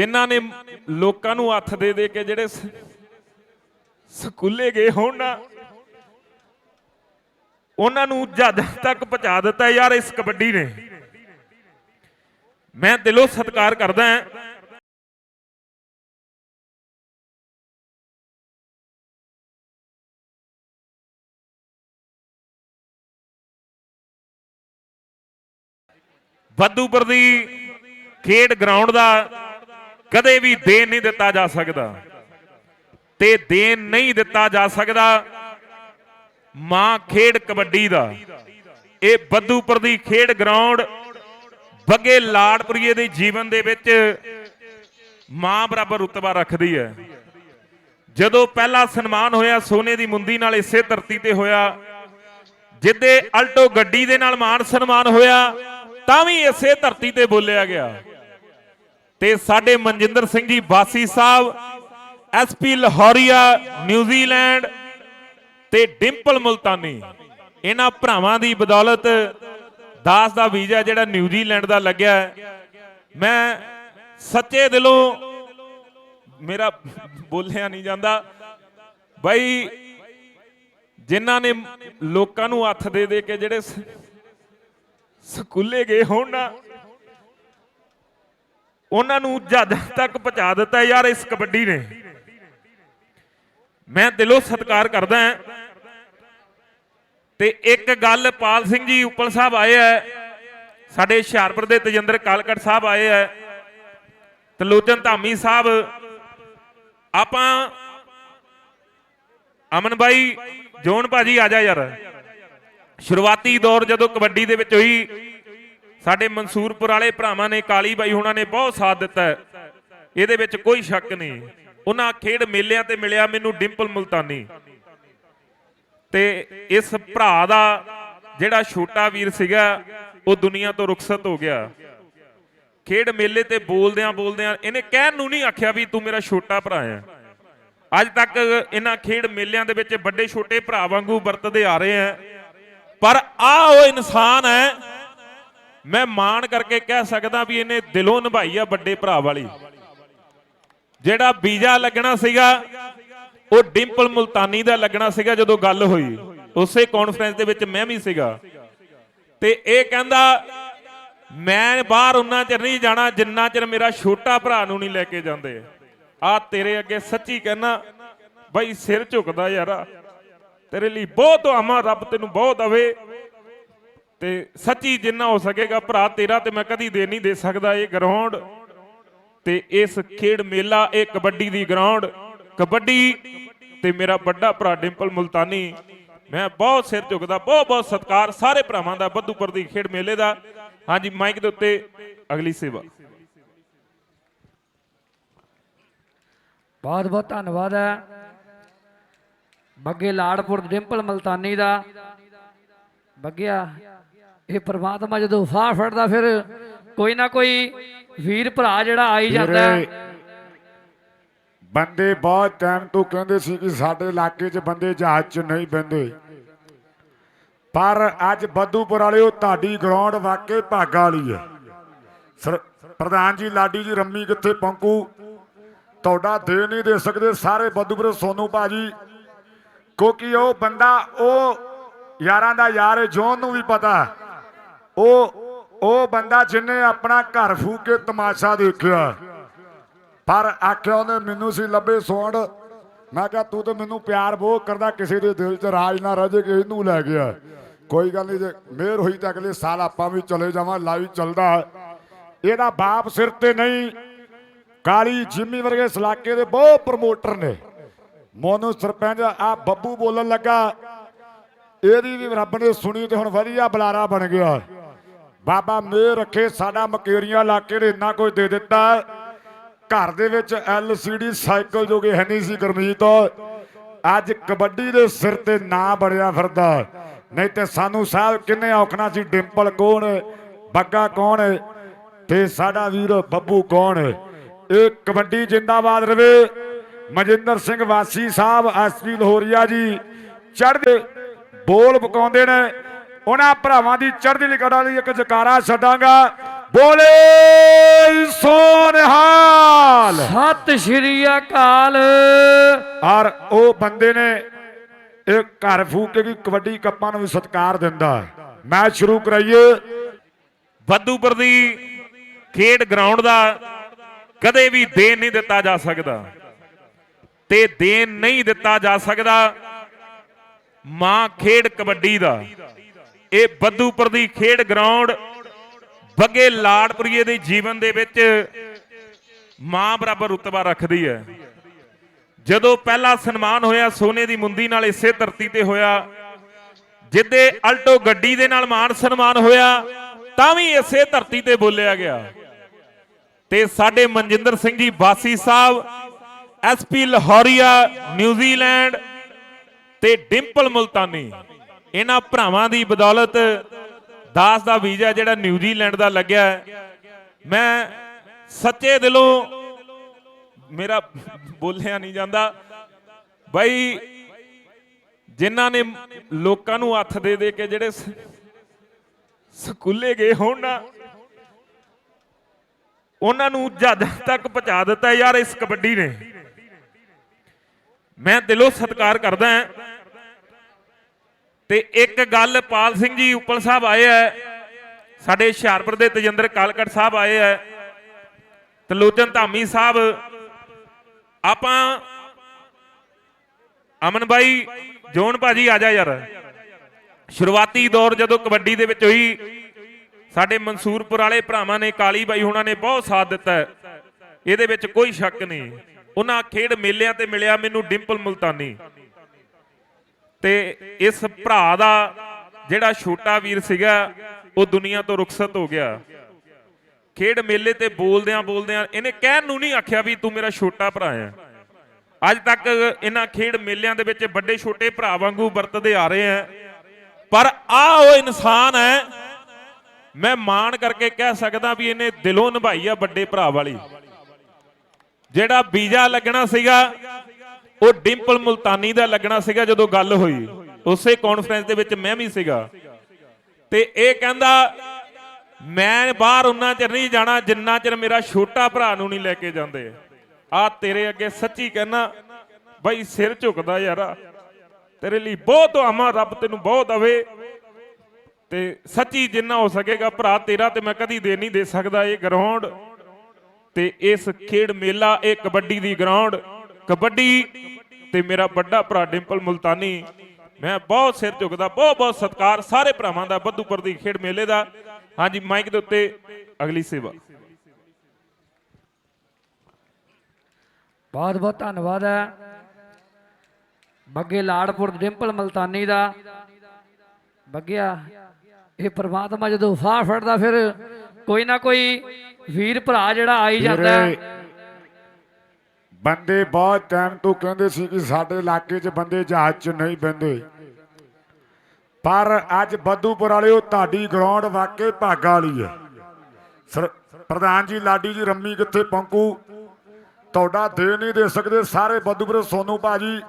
ਇਹਨਾਂ ਨੇ ਲੋਕਾਂ ਨੂੰ ਹੱਥ ਦੇ ਦੇ ਕੇ ਜਿਹੜੇ ਸਕੂਲੇ ਗਏ ਹੋਣ ਨਾ, ਉਹਨਾਂ ਨੂੰ ਜੱਜ ਤੱਕ ਪਹੁੰਚਾ ਦਿੱਤਾ ਯਾਰ ਇਸ ਕਬੱਡੀ ਨੇ। ਮੈਂ ਦਿਲੋਂ ਸਤਿਕਾਰ ਕਰਦਾ ਹਾਂ। ਬੱਦੂਪੁਰ ਦੀ ਖੇਡ ਗਰਾਊਂਡ ਦਾ ਕਦੇ ਵੀ ਦੇਣ ਨਹੀਂ ਦਿੱਤਾ ਜਾ ਸਕਦਾ। ਤੇ ਦੇਣ ਨਹੀਂ ਦਿੱਤਾ ਜਾ ਸਕਦਾ, ਮਾਂ ਖੇਡ ਕਬੱਡੀ ਦਾ। ਇਹ ਬੱਦੂਪੁਰ ਦੀ ਖੇਡ ਗਰਾਊਂਡ, ਬੱਗੇ ਲਾੜਪੁਰੀਏ ਦੇ ਜੀਵਨ ਦੇ ਵਿੱਚ ਮਾਂ ਬਰਾਬਰ ਰੁਤਬਾ ਰੱਖਦੀ ਹੈ। ਜਦੋਂ ਪਹਿਲਾ ਸਨਮਾਨ ਹੋਇਆ, ਸੋਨੇ ਦੀ ਮੁੰਦੀ ਨਾਲ ਇਸੇ ਧਰਤੀ ਤੇ ਹੋਇਆ, ਜਿੱਦੇ ਅਲਟੋ ਗੱਡੀ ਦੇ ਨਾਲ ਮਾਨ ਸਨਮਾਨ ਹੋਇਆ, ਤਾਂ ਵੀ ਇਸੇ ਧਰਤੀ ਤੇ ਬੋਲਿਆ ਗਿਆ। ਤੇ ਸਾਡੇ ਮਨਜਿੰਦਰ ਸਿੰਘ ਜੀ ਬਾਸੀ ਸਾਹਿਬ ਐਸਪੀ ਲਾਹੌਰੀਆ ਨਿਊਜ਼ੀਲੈਂਡ ਤੇ ਡਿੰਪਲ ਮੁਲਤਾਨੀ। ਇਹਨਾਂ ਭਰਾਵਾਂ ਦੀ ਬਦੌਲਤ ਦਾਸ ਦਾ ਵੀਜ਼ਾ ਜਿਹੜਾ ਨਿਊਜ਼ੀਲੈਂਡ ਦਾ ਲੱਗਿਆ। ਮੈਂ ਸੱਚੇ ਦਿਲੋਂ ਮੇਰਾ ਬੋਲਿਆ ਨਹੀਂ ਜਾਂਦਾ। ਬਾਈ, ਜਿਨ੍ਹਾਂ ਨੇ ਲੋਕਾਂ ਨੂੰ ਹੱਥ ਦੇ ਦੇ ਕੇ ਜਿਹੜੇ ਸਕੂਲੇ ਗਏ ਹੋਣ ਨਾ ਉਹਨਾਂ ਨੂੰ ਜੱਜ ਤੱਕ ਪਹੁੰਚਾ ਦਿੱਤਾ ਯਾਰ, ਇਸ ਕਬੱਡੀ ਨੇ। ਮੈਂ ਦਿਲੋਂ ਸਤਿਕਾਰ ਕਰਦਾ ਤੇ ਇੱਕ ਗੱਲ ਪਾਲ ਸਿੰਘ ਜੀ ਉੱਪਲ ਸਾਹਿਬ ਆਏ ਆ। ਸਾਡੇ ਹੁਸ਼ਿਆਰਪੁਰ ਦੇ ਤਜਿੰਦਰ ਕਾਲਕਟ ਸਾਹਿਬ ਆਏ ਆ। ਤਲੋਚਨ ਧਾਮੀ ਸਾਹਿਬ, ਆਪਾਂ ਅਮਨ ਬਾਈ, ਜੋਨ ਭਾਜੀ ਆ ਜਾ ਯਾਰ। ਸ਼ੁਰੂਆਤੀ ਦੌਰ ਜਦੋਂ ਕਬੱਡੀ ਦੇ ਵਿੱਚ ਹੋਈ ਸਾਡੇ ਮਨਸੂਰਪੁਰ ਵਾਲੇ ਭਰਾਵਾਂ ਨੇ, ਕਾਲੀ ਬਾਈ ਹੁਣਾਂ ਨੇ ਬਹੁਤ ਸਾਥ ਦਿੱਤਾ ਇਹਦੇ ਵਿੱਚ ਕੋਈ ਸ਼ੱਕ ਨਹੀਂ। ਉਹਨਾਂ ਖੇਡ ਮੇਲਿਆਂ ਤੇ ਮਿਲਿਆ ਮੈਨੂੰ ਡਿੰਪਲ ਮੁਲਤਾਨੀ। ਤੇ ਇਸ ਭਰਾ ਦਾ ਜਿਹੜਾ ਛੋਟਾ ਵੀਰ ਸੀਗਾ, ਉਹ ਦੁਨੀਆ ਤੋਂ ਰੁਖਸਤ ਹੋ ਗਿਆ। ਖੇਡ ਮੇਲੇ ਤੇ ਬੋਲਦਿਆਂ ਬੋਲਦਿਆਂ ਇਹਨੇ ਕਹਿਣ ਨੂੰ ਨਹੀਂ ਆਖਿਆ ਵੀ ਤੂੰ ਮੇਰਾ ਛੋਟਾ ਭਰਾ ਹੈ। ਅੱਜ ਤੱਕ ਇਹਨਾਂ ਖੇਡ ਮੇਲਿਆਂ ਦੇ ਵਿੱਚ ਵੱਡੇ ਛੋਟੇ ਭਰਾ ਵਾਂਗੂ ਵਰਤਦੇ ਆ ਰਹੇ ਆ ਪਰ ਆ ਉਹ ਇਨਸਾਨ ਹੈ ਮੈਂ ਮਾਣ ਕਰਕੇ ਕਹਿ ਸਕਦਾ ਵੀ ਇਹਨੇ ਦਿਲੋਂ ਨਿਭਾਈ ਆ ਵੱਡੇ ਭਰਾ ਵਾਲੀ। ਜਿਹੜਾ ਵੀਜ਼ਾ ਲੱਗਣਾ ਸੀਗਾ, ਉਹ ਡਿੰਪਲ ਮੁਲਤਾਨੀ ਦਾ ਲੱਗਣਾ ਸੀਗਾ ਜਦੋਂ ਗੱਲ ਹੋਈ। ਉਸੇ ਕਾਨਫਰੰਸ ਦੇ ਵਿੱਚ ਮੈਂ ਵੀ ਸੀਗਾ। ਤੇ ਇਹ ਕਹਿੰਦਾ, ਮੈਂ ਬਾਹਰ ਉਨਾ ਚਿਰ ਨਹੀਂ ਜਾਣਾ ਜਿੰਨਾ ਚਿਰ ਮੇਰਾ ਛੋਟਾ ਭਰਾ ਨੂੰ ਨਹੀਂ ਲੈ ਕੇ ਜਾਂਦੇ। ਆ ਤੇਰੇ ਅੱਗੇ ਸੱਚੀ ਕਹਿਣਾ, ਬਈ ਸਿਰ ਝੁਕਦਾ ਯਾਰਾ। ਤੇਰੇ ਲਈ ਬਹੁਤ ਆਮਾ ਰੱਬ ਤੈਨੂੰ ਬਹੁਤ ਦਵੇ। ਤੇ ਸੱਚੀ ਜਿੰਨਾ ਹੋ ਸਕੇਗਾ, ਭਰਾ ਤੇਰਾ ਤੇ ਮੈਂ ਕਦੀ ਦੇ ਨਹੀਂ ਦੇ ਸਕਦਾ ਇਹ ਗਰਾਊਂਡ ਤੇ ਇਸ ਖੇਡ ਮੇਲਾ, ਇਹ ਕਬੱਡੀ ਦੀ ਗਰਾਊਂਡ ਕਬੱਡੀ ਤੇ ਮੇਰਾ ਵੱਡਾ ਭਰਾ ਡਿੰਪਲ ਮੁਲਤਾਨੀ, ਮੈਂ ਬਹੁਤ ਸਿਰ ਝੁਕਦਾ, ਬਹੁਤ ਬਹੁਤ ਸਤਿਕਾਰ ਸਾਰੇ ਭਰਾਵਾਂ ਦਾ ਬੱਦੂਪੁਰ ਦੀ ਖੇਡ ਮੇਲੇ ਦਾ। ਹਾਂਜੀ, ਮਾਈਕ ਦੇ ਉੱਤੇ ਅਗਲੀ ਸੇਵਾ। ਬਹੁਤ ਬਹੁਤ ਧੰਨਵਾਦ ਹੈ। ਬੱਗੇ ਲਾੜਪੁਰ ਡਿੰਪਲ ਮਲਤਾਨੀ ਦਾ। ਬੱਗਿਆ ਇਹ ਪ੍ਰਮਾਤਮਾ ਜਦੋਂ ਫਾਹ ਫੜਦਾ ਫਿਰ ਕੋਈ ਨਾ ਕੋਈ ਵੀਰ ਭਰਾ ਜਿਹੜਾ ਆਈ ਜਾਂਦਾ ਬੰਦੇ ਬਹੁਤ ਟਾਈਮ ਤੋਂ ਕਹਿੰਦੇ ਸੀ ਕਿ ਸਾਡੇ ਇਲਾਕੇ 'ਚ ਬੰਦੇ ਜਹਾਜ਼ 'ਚ ਨਹੀਂ ਬੰਦੇ ਪਰ ਅੱਜ ਬੱਦੂਪੁਰ ਵਾਲਿਓ ਤੁਹਾਡੀ ਗਰਾਊਂਡ ਵਾਕਈ ਭਾਗਾ ਵਾਲੀ ਹੈ। ਸਰ- ਪ੍ਰਧਾਨ ਜੀ ਲਾਡੀ ਜੀ ਰੰਮੀ ਕਿੱਥੇ ਪਹੁੰਚੂ? ਤੁਹਾਡਾ ਦੇ ਨਹੀਂ ਦੇ ਸਕਦੇ ਸਾਰੇ ਬੱਦੂਪੁਰ ਸੋਨੂ ਬਾਜੀ ਕਿਉਂਕਿ ਉਹ ਬੰਦਾ ਉਹ ਯਾਰਾਂ ਦਾ ਯਾਰ ਜੋਨ ਨੂੰ ਵੀ ਪਤਾ। ਉਹ ਉਹ ਬੰਦਾ ਜਿਹਨੇ ਆਪਣਾ ਘਰ ਫੂਕ ਕੇ ਤਮਾਸ਼ਾ ਦੇਖਿਆ। ਪਰ ਆਖਿਆ ਉਹਨੇ, ਮੈਨੂੰ ਸੀ ਲੱਭੇ ਸੋਹਣ ਮੈਂ ਕਿਹਾ, ਤੂੰ ਤੇ ਮੈਨੂੰ ਪਿਆਰ ਬਹੁਤ ਕਰਦਾ, ਕਿਸੇ ਦੇ ਦਿਲ 'ਚ ਰਾਜ ਨਾ ਰਹਿ ਜੇ ਕਿ ਇਹਨੂੰ ਲੈ ਗਿਆ। ਕੋਈ ਗੱਲ ਨਹੀਂ, ਜੇ ਮਿਹਰ ਹੋਈ ਤਾਂ ਅਗਲੇ ਸਾਲ ਆਪਾਂ ਵੀ ਚਲੇ ਜਾਵਾਂ ਲਾਈਵ ਚੱਲਦਾ ਇਹਦਾ ਬਾਪ ਸਿਰ ਤੇ ਨਹੀਂ, ਕਾਲੀ ਜਿੰਮੀ ਵਰਗੇ ਇਸ ਇਲਾਕੇ ਦੇ ਬਹੁਤ ਪ੍ਰਮੋਟਰ ਨੇ। ਮੋਨੂ ਸਰਪੰਚ, ਆ ਬੱਬੂ ਬੋਲਣ ਲੱਗਾ, ਇਹਦੀ ਵੀ ਰੱਬ ਨੇ ਸੁਣੀ ਤੇ ਹੁਣ ਵਧੀਆ ਬੁਲਾਰਾ ਬਣ ਗਿਆ। ਬਾਬਾ ਮੇਰ ਰੱਖੇ ਸਾਡਾ ਮਕੇਰੀਆਂ ਇਲਾਕੇ ਨੇ ਇੰਨਾ ਕੁਝ ਦੇ ਦਿੱਤਾ ਘਰ ਦੇ ਵਿੱਚ LCD ਸਾਈਕਲ ਜੋਗੇ ਹੈ ਨਹੀਂ ਸੀ ਗਰਮੀਤ। ਅੱਜ ਕਬੱਡੀ ਦੇ ਸਿਰ ਤੇ ਨਾ ਬੜਿਆ ਫਿਰਦਾ। ਨਹੀਂ ਤੇ ਸਾਨੂੰ ਸਾਹਿਬ ਕਿੰਨੇ ਔਖਣਾ ਸੀ, ਡਿੰਪਲ ਕੌਣ ਬੱਗਾ ਕੌਣ ਤੇ ਸਾਡਾ ਵੀਰ ਬੱਬੂ ਕੌਣ ਇਹ ਕਬੱਡੀ ਜਿੰਦਾਬਾਦ ਰਵੇ। ਮਨਜਿੰਦਰ ਸਿੰਘ ਵਾਸੀ ਸਾਹਿਬ ਐਸਪੀ ਲਾਹੌਰੀਆ ਜੀ, ਚੜ੍ਹਦੇ ਬੋਲ ਪਕਾਉਂਦੇ ਨੇ। ਉਹਨਾਂ ਭਰਾਵਾਂ ਦੀ ਚੜ੍ਹਦੀ ਕਲਾ ਲਈ ਇੱਕ ਜਕਾਰਾ ਛੱਡਾਂਗਾ। ਬੋਲੇ ਸੋਨਹਾਲ। ਸਤਿ ਸ਼੍ਰੀ ਅਕਾਲ। ਔਰ ਉਹ ਬੰਦੇ ਨੇ ਇਹ ਘਰ ਫੂਕ ਕੇ ਵੀ ਕਬੱਡੀ ਕੱਪਾਂ ਨੂੰ ਵੀ ਸਤਿਕਾਰ ਦਿੰਦਾ। ਮੈਚ ਸ਼ੁਰੂ ਕਰਾਈਏ। ਬੱਦੂਪੁਰ ਦੀ ਖੇਡ ਗਰਾਊਂਡ ਦਾ ਕਦੇ ਵੀ ਦੇਣ ਨਹੀਂ ਦਿੱਤਾ ਜਾ ਸਕਦਾ। ਤੇ ਦੇਣ ਨਹੀਂ ਦਿੱਤਾ ਜਾ ਸਕਦਾ ਮਾਂ ਖੇਡ ਕਬੱਡੀ ਦਾ। ਇਹ ਬੱਦੂਪੁਰ ਦੀ ਖੇਡ ਗਰਾਊਂਡ ਬੱਗੇ ਲਾੜਪੁਰੀਏ ਦੇ ਜੀਵਨ ਦੇ ਵਿੱਚ ਮਾਂ ਬਰਾਬਰ ਰੁਤਬਾ ਰੱਖਦੀ ਹੈ। ਜਦੋਂ ਪਹਿਲਾ ਸਨਮਾਨ ਹੋਇਆ, ਸੋਨੇ ਦੀ ਮੁੰਦੀ ਨਾਲ ਇਸੇ ਧਰਤੀ ਤੇ ਹੋਇਆ, ਜਿੱਦੇ ਅਲਟੋ ਗੱਡੀ ਦੇ ਨਾਲ ਮਾਨ ਸਨਮਾਨ ਹੋਇਆ, ਤਾਂ ਵੀ ਇਸੇ ਧਰਤੀ ਤੇ ਬੋਲਿਆ ਗਿਆ। ਤੇ ਸਾਡੇ ਮਨਜਿੰਦਰ ਸਿੰਘ ਜੀ ਬਾਸੀ ਸਾਹਿਬ ਐਸਪੀ ਲਾਹੌਰੀਆ, ਨਿਊਜ਼ੀਲੈਂਡ ਤੇ ਡਿੰਪਲ ਮੁਲਤਾਨੀ। ਇਹਨਾਂ ਭਰਾਵਾਂ ਦੀ ਬਦੌਲਤ ਦਾਸ ਦਾ ਵੀਜ਼ਾ ਜਿਹੜਾ ਨਿਊਜ਼ੀਲੈਂਡ ਦਾ ਲੱਗਿਆ ਮੈਂ ਸੱਚੇ ਦਿਲੋਂ ਮੇਰਾ ਬੋਲਿਆ ਨਹੀਂ ਜਾਂਦਾ। ਬਾਈ, ਜਿਨ੍ਹਾਂ ਨੇ ਲੋਕਾਂ ਨੂੰ ਹੱਥ ਦੇ ਦੇ ਕੇ ਜਿਹੜੇ ਸਕੂਲੇ ਗਏ ਹੋਣ ਨਾ, ਉਹਨਾਂ ਨੂੰ ਜੱਜ ਤੱਕ ਪਹੁੰਚਾ ਦਿੱਤਾ ਯਾਰ ਇਸ ਕਬੱਡੀ ਨੇ। ਮੈਂ ਦਿਲੋਂ ਸਤਿਕਾਰ ਕਰਦਾ ਹਾਂ। ਤੇ ਇੱਕ ਗੱਲ ਪਾਲ ਸਿੰਘ ਜੀ ਉੱਪਲ ਸਾਹਿਬ ਆਏ ਆ, ਸਾਡੇ ਹੁਸ਼ਿਆਰਪੁਰ ਦੇ ਤਜਿੰਦਰ ਕਾਲਕਟ ਸਾਹਿਬ ਆਏ ਆ ਤਲੋਚਨ ਧਾਮੀ ਸਾਹਿਬ, ਆਪਾਂ ਅਮਨ ਬਾਈ ਜੋਨ ਭਾਜੀ ਆ ਜਾ ਯਾਰ। ਸ਼ੁਰੂਆਤੀ ਦੌਰ ਜਦੋਂ ਕਬੱਡੀ ਦੇ ਵਿੱਚ ਹੋਈ, ਸਾਡੇ ਮਨਸੂਰਪੁਰ ਵਾਲੇ ਭਰਾਵਾਂ ਨੇ, ਕਾਲੀ ਬਾਈ ਹੁਣਾਂ ਨੇ ਬਹੁਤ ਸਾਥ ਦਿੱਤਾ। ਇਹਦੇ ਵਿੱਚ ਕੋਈ ਸ਼ੱਕ ਨਹੀਂ। ਉਹਨਾਂ ਖੇਡ ਮੇਲਿਆਂ ਤੇ ਮਿਲਿਆ, ਮੈਨੂੰ ਡਿੰਪਲ ਮੁਲਤਾਨੀ। ਤੇ ਇਸ ਭਰਾ ਦਾ ਜਿਹੜਾ ਛੋਟਾ ਵੀਰ ਸੀਗਾ, ਉਹ ਦੁਨੀਆ ਤੋਂ ਰੁਖਸਤ ਹੋ ਗਿਆ। ਖੇਡ ਮੇਲੇ ਤੇ ਬੋਲਦਿਆਂ ਬੋਲਦਿਆਂ ਇਹਨੇ ਕਹਿਣ ਨੂੰ ਨਹੀਂ ਆਖਿਆ ਵੀ ਤੂੰ ਮੇਰਾ ਛੋਟਾ ਭਰਾ ਹੈ। ਅੱਜ ਤੱਕ ਇਹਨਾਂ ਖੇਡ ਮੇਲਿਆਂ ਦੇ ਵਿੱਚ ਵੱਡੇ ਛੋਟੇ ਭਰਾ ਵਾਂਗੂ ਵਰਤਦੇ ਆ ਰਹੇ ਆ ਪਰ ਆ ਉਹ ਇਨਸਾਨ ਹੈ, ਮੈਂ ਮਾਣ ਕਰਕੇ ਕਹਿ ਸਕਦਾ ਵੀ ਇਹਨੇ ਦਿਲੋਂ ਨਿਭਾਈ ਆ ਵੱਡੇ ਭਰਾ ਵਾਲੀ। ਜਿਹੜਾ ਵੀਜ਼ਾ ਲੱਗਣਾ ਸੀਗਾ ਉਹ ਡਿੰਪਲ ਮੁਲਤਾਨੀ ਦਾ ਲੱਗਣਾ ਸੀਗਾ ਜਦੋਂ ਗੱਲ ਹੋਈ। ਉਸੇ ਕਾਨਫਰੰਸ ਦੇ ਵਿੱਚ ਮੈਂ ਵੀ ਸੀਗਾ। ਤੇ ਇਹ ਕਹਿੰਦਾ, ਮੈਂ ਬਾਹਰ ਉਨਾ ਚਿਰ ਨਹੀਂ ਜਾਣਾ, ਜਿੰਨਾ ਚਿਰ ਮੇਰਾ ਛੋਟਾ ਭਰਾ ਨੂੰ ਨਹੀਂ ਲੈ ਕੇ ਜਾਂਦੇ। ਆ ਤੇਰੇ ਅੱਗੇ ਸੱਚੀ ਕਹਿਣਾ, ਬਈ ਸਿਰ ਝੁਕਦਾ ਯਾਰਾ। ਤੇਰੇ ਲਈ ਬਹੁਤ ਆਮਾ, ਰੱਬ ਤੈਨੂੰ ਬਹੁਤ ਦਵੇ। ਤੇ ਸੱਚੀ ਜਿੰਨਾ ਹੋ ਸਕੇਗਾ, ਭਰਾ ਤੇਰਾ ਤੇ ਮੈਂ ਕਦੀ ਦੇ ਨਹੀਂ ਦੇ ਸਕਦਾ ਇਹ ਗਰਾਊਂਡ ਤੇ ਇਸ ਖੇਡ ਮੇਲਾ, ਇਹ ਕਬੱਡੀ ਦੀ ਗਰਾਊਂਡ ਕਬੱਡੀ ਤੇ ਮੇਰਾ ਵੱਡਾ ਭਰਾ ਡਿੰਪਲ ਮੁਲਤਾਨੀ ਮੈਂ ਬਹੁਤ ਸਿਰ ਝੁਕਦਾ ਬਹੁਤ ਬਹੁਤ ਸਤਿਕਾਰ ਸਾਰੇ ਭਰਾਵਾਂ ਦਾ ਬੱਦੂਪੁਰ ਦੀ ਖੇਡ ਮੇਲੇ ਦਾ। ਹਾਂਜੀ ਮਾਈਕ ਦੇ ਉੱਤੇ ਅਗਲੀ ਸੇਵਾ। ਬਹੁਤ ਬਹੁਤ ਧੰਨਵਾਦ ਹੈ। ਬੱਗੇ ਲਾੜਪੁਰ ਡਿੰਪਲ ਮਲਤਾਨੀ ਦਾ। ਬੱਗਿਆ ਇਹ ਪ੍ਰਮਾਤਮਾ ਜਦੋਂ ਫਾਹ ਫੜਦਾ ਫਿਰ ਕੋਈ ਨਾ ਕੋਈ ਵੀਰ ਭਰਾ ਜਿਹੜਾ ਆਈ ਜਾਂਦਾ ਹੈ। ਬੰਦੇ ਬਹੁਤ ਟਾਈਮ ਤੋਂ ਕਹਿੰਦੇ ਸੀ ਕਿ ਸਾਡੇ ਇਲਾਕੇ 'ਚ ਬੰਦੇ ਜਹਾਜ਼ 'ਚ ਨਹੀਂ ਬਹਿੰਦੇ। ਪਰ ਅੱਜ ਬੱਦੂਪੁਰ ਵਾਲਿਓ ਤੁਹਾਡੀ ਗਰਾਊਂਡ ਵਾਕਈ ਭਾਗਾਂ ਵਾਲੀ ਹੈ। ਪ੍ਰਧਾਨ ਜੀ, ਲਾਡੀ ਜੀ, ਰੰਮੀ ਕਿੱਥੇ ਪਹੁੰਚੂ? ਤੁਹਾਡਾ ਦੇ ਨਹੀਂ ਦੇ ਸਕਦੇ ਸਾਰੇ ਬੱਦੂਪੁਰ ਸੋਨੂ ਭਾਜੀ।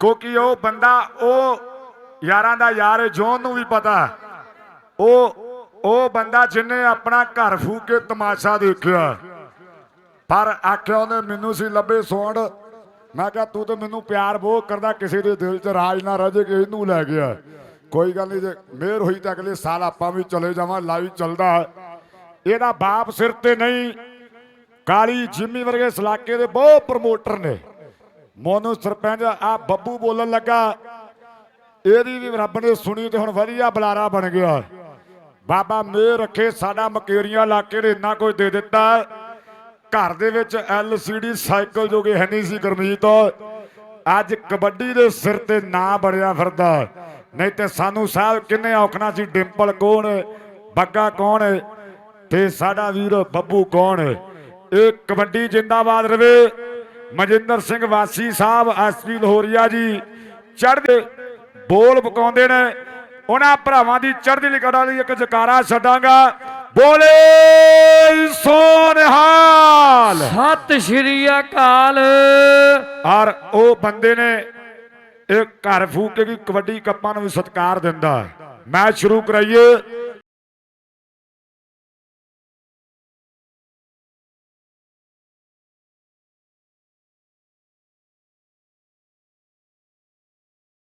ਕਿਉਂਕਿ ਉਹ ਬੰਦਾ, ਉਹ ਯਾਰਾਂ ਦਾ ਯਾਰ ਹੈ, ਜੋਨ ਨੂੰ ਵੀ ਪਤਾ ਉਹ ਉਹ ਬੰਦਾ ਜਿਹਨੇ ਆਪਣਾ ਘਰ ਫੂਕ ਕੇ ਤਮਾਸ਼ਾ ਦੇਖਿਆ। ਪਰ ਆਖਿਆ ਉਹਨੇ ਮੈਨੂੰ ਸੀ ਲੱਭੇ ਸੋਹਣ ਮੈਂ ਕਿਹਾ, ਤੂੰ ਤੇ ਮੈਨੂੰ ਪਿਆਰ ਬਹੁਤ ਕਰਦਾ, ਕਿਸੇ ਦੇ ਦਿਲ 'ਚ ਰਾਜ ਨਾ ਰਹਿ ਜੇ ਕਿ ਇਹਨੂੰ ਲੈ ਗਿਆ ਕੋਈ ਗੱਲ ਨਹੀਂ, ਜੇ ਮਿਹਰ ਹੋਈ ਤਾਂ ਅਗਲੇ ਸਾਲ ਆਪਾਂ ਵੀ ਚਲੇ ਜਾਵਾਂ ਲਾਈਵ ਚੱਲਦਾ ਇਹਦਾ ਬਾਪ ਸਿਰ ਤੇ ਨਹੀਂ। ਕਾਲੀ ਜਿੰਮੀ ਵਰਗੇ ਇਸ ਇਲਾਕੇ ਦੇ ਬਹੁਤ ਪ੍ਰਮੋਟਰ ਨੇ। ਮੋਨੂ ਸਰਪੰਚ, ਆ ਬੱਬੂ ਬੋਲਣ ਲੱਗਾ। ਇਹਦੀ ਵੀ ਰੱਬ ਨੇ ਸੁਣੀ ਤੇ ਹੁਣ ਵਧੀਆ ਬੁਲਾਰਾ ਬਣ ਗਿਆ। ਬਾਬਾ ਮੇਰ ਰੱਖੇ, ਸਾਡਾ ਮਕੇਰੀਆਂ ਇਲਾਕੇ ਨੇ ਇੰਨਾ ਕੁਝ ਦੇ ਦਿੱਤਾ। ਘਰ ਦੇ ਵਿੱਚ LCD ਸਾਈਕਲ ਜੋਗੇ ਹੈ ਨਹੀਂ ਸੀ ਗਰਮੀਤ। ਅੱਜ ਕਬੱਡੀ ਦੇ ਸਿਰ ਤੇ ਨਾ ਬੜਿਆ ਫਿਰਦਾ। ਨਹੀਂ ਤੇ ਸਾਨੂੰ ਸਾਹਿਬ ਕਿੰਨੇ ਔਖਣਾ ਸੀ, ਡਿੰਪਲ ਕੌਣ, ਬੱਗਾ ਕੌਣ, ਤੇ ਸਾਡਾ ਵੀਰ ਬੱਬੂ ਕੌਣ। ਇਹ ਕਬੱਡੀ ਜਿੰਦਾਬਾਦ ਰਵੇ। ਮਜਿੰਦਰ ਸਿੰਘ ਵਾਸੀ ਸਾਹਿਬ ਐਸਪੀ ਲਾਹੌਰੀਆ ਜੀ, ਚੜ੍ਹਦੇ ਬੋਲ ਪਕਾਉਂਦੇ ਨੇ। ਉਹਨਾਂ ਭਰਾਵਾਂ ਦੀ ਚੜ੍ਹਦੀ ਲਿਕੜਾ ਲਈ ਇੱਕ ਜਕਾਰਾ ਛੱਡਾਂਗਾ। ਬੋਲੇ ਸੋਨਹਾਲ ਸਤਿ ਸ਼੍ਰੀ ਅਕਾਲ। ਔਰ ਉਹ ਬੰਦੇ ਨੇ ਇਹ ਘਰ ਫੂਕ ਕੇ ਵੀ ਕਬੱਡੀ ਕੱਪਾਂ ਨੂੰ ਵੀ ਸਤਿਕਾਰ ਦਿੰਦਾ। ਮੈਚ ਸ਼ੁਰੂ ਕਰਾਈਏ।